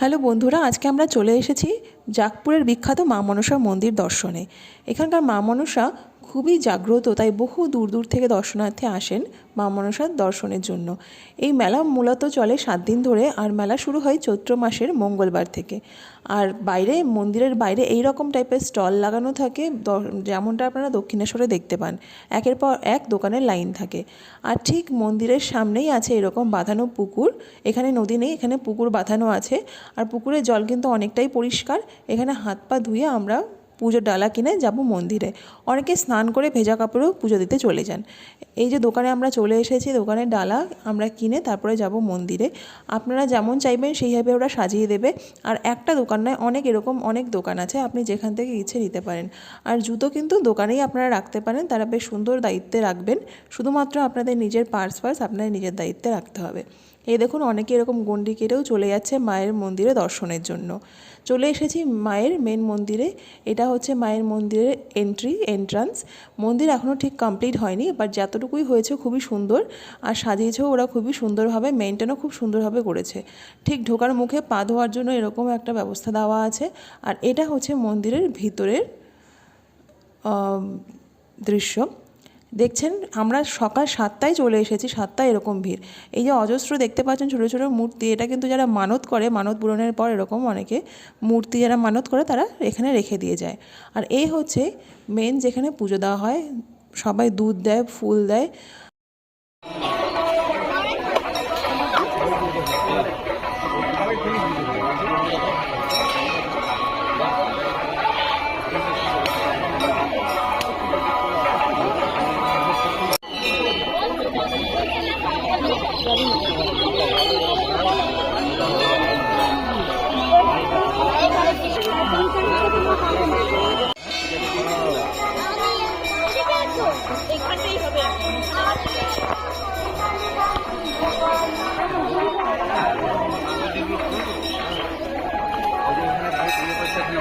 Hello বন্ধুরা, আজকে আমরা চলে এসেছি জাগপুরের বিখ্যাত মা মনসা মন্দির দর্শনে। এখানকার মা মনসা খুবই জাগ্রত, তাই বহু দূর দূর থেকে দর্শনার্থী আসেন মা মনসার দর্শনের জন্য। এই মেলা মূলত চলে সাত দিন ধরে, আর মেলা শুরু হয় চৈত্র মাসের মঙ্গলবার থেকে। আর বাইরে, মন্দিরের বাইরে এই রকম টাইপের স্টল লাগানো থাকে যেমনটা আপনারা দক্ষিণেশ্বরে দেখতে পান। একের পর এক দোকানের লাইন থাকে। আর ঠিক মন্দিরের সামনেই আছে এরকম বাঁধানো পুকুর। এখানে নদী নেই, এখানে পুকুর বাঁধানো আছে। আর পুকুরের জল কিন্তু অনেকটাই পরিষ্কার। এখানে হাত পা ধুয়ে আমরা পুজোর ডালা কিনে যাব মন্দিরে। অনেকে স্নান করে ভেজা কাপড়েও পুজো দিতে চলে যান। এই যে দোকানে আমরা চলে এসেছি, দোকানের ডালা আমরা কিনে তারপরে যাব মন্দিরে। আপনারা যেমন চাইবেন সেইভাবে ওরা সাজিয়ে দেবে। আর একটা দোকান নয়, অনেক এরকম অনেক দোকান আছে, আপনি যেখান থেকে ইচ্ছে নিতে পারেন। আর জুতো কিন্তু দোকানেই আপনারা রাখতে পারেন, তারা বেশ সুন্দর দায়িত্বে রাখবেন। শুধুমাত্র আপনাদের নিজের পার্স ফার্স আপনাদের নিজের দায়িত্বে রাখতে হবে। এই দেখুন, অনেকে এরকম গন্ডি কেটেও চলে যাচ্ছে মায়ের মন্দিরে দর্শনের জন্য। চলে এসেছি মায়ের মেন মন্দিরে। এটা হচ্ছে মায়ের মন্দিরের এন্ট্রি এন্ট্রান্স মন্দির এখনও ঠিক কমপ্লিট হয়নি বাট যতটুকুই হয়েছে খুবই সুন্দর। আর সাজিয়েছেও ওরা খুবই সুন্দরভাবে মেনটেনও খুব সুন্দরভাবে করেছে। ঠিক ঢোকার মুখে পা ধোয়ার জন্য এরকম একটা ব্যবস্থা দেওয়া আছে। আর এটা হচ্ছে মন্দিরের ভিতরের দৃশ্য। দেখছেন, আমরা সকাল সাতটায় চলে এসেছি, সাতটায় এরকম ভিড়। এই যে অজস্র দেখতে পাচ্ছেন ছোটো ছোটো মূর্তি, এটা কিন্তু যারা মানত করে, মানত পূরণের পর এরকম অনেকে মূর্তি যারা মানত করে, তারা এখানে রেখে দিয়ে যায়। আর এই হচ্ছে মেন যেখানে পুজো দেওয়া হয়, সবাই দুধ দেয়, ফুল দেয়।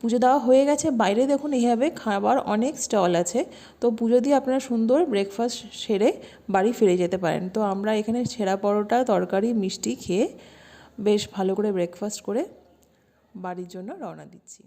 পুজো দেওয়া হয়ে গেছে। বাইরে দেখুন, এইভাবে খাবার অনেক স্টল আছে। তো পুজো দিয়ে আপনারা সুন্দর ব্রেকফাস্ট সেরে বাড়ি ফিরে যেতে পারেন। তো আমরা এখানে ছেঁড়া পরোটা, তরকারি, মিষ্টি খেয়ে বেশ ভালো করে ব্রেকফাস্ট করে বাড়ির জন্য রওনা দিচ্ছি।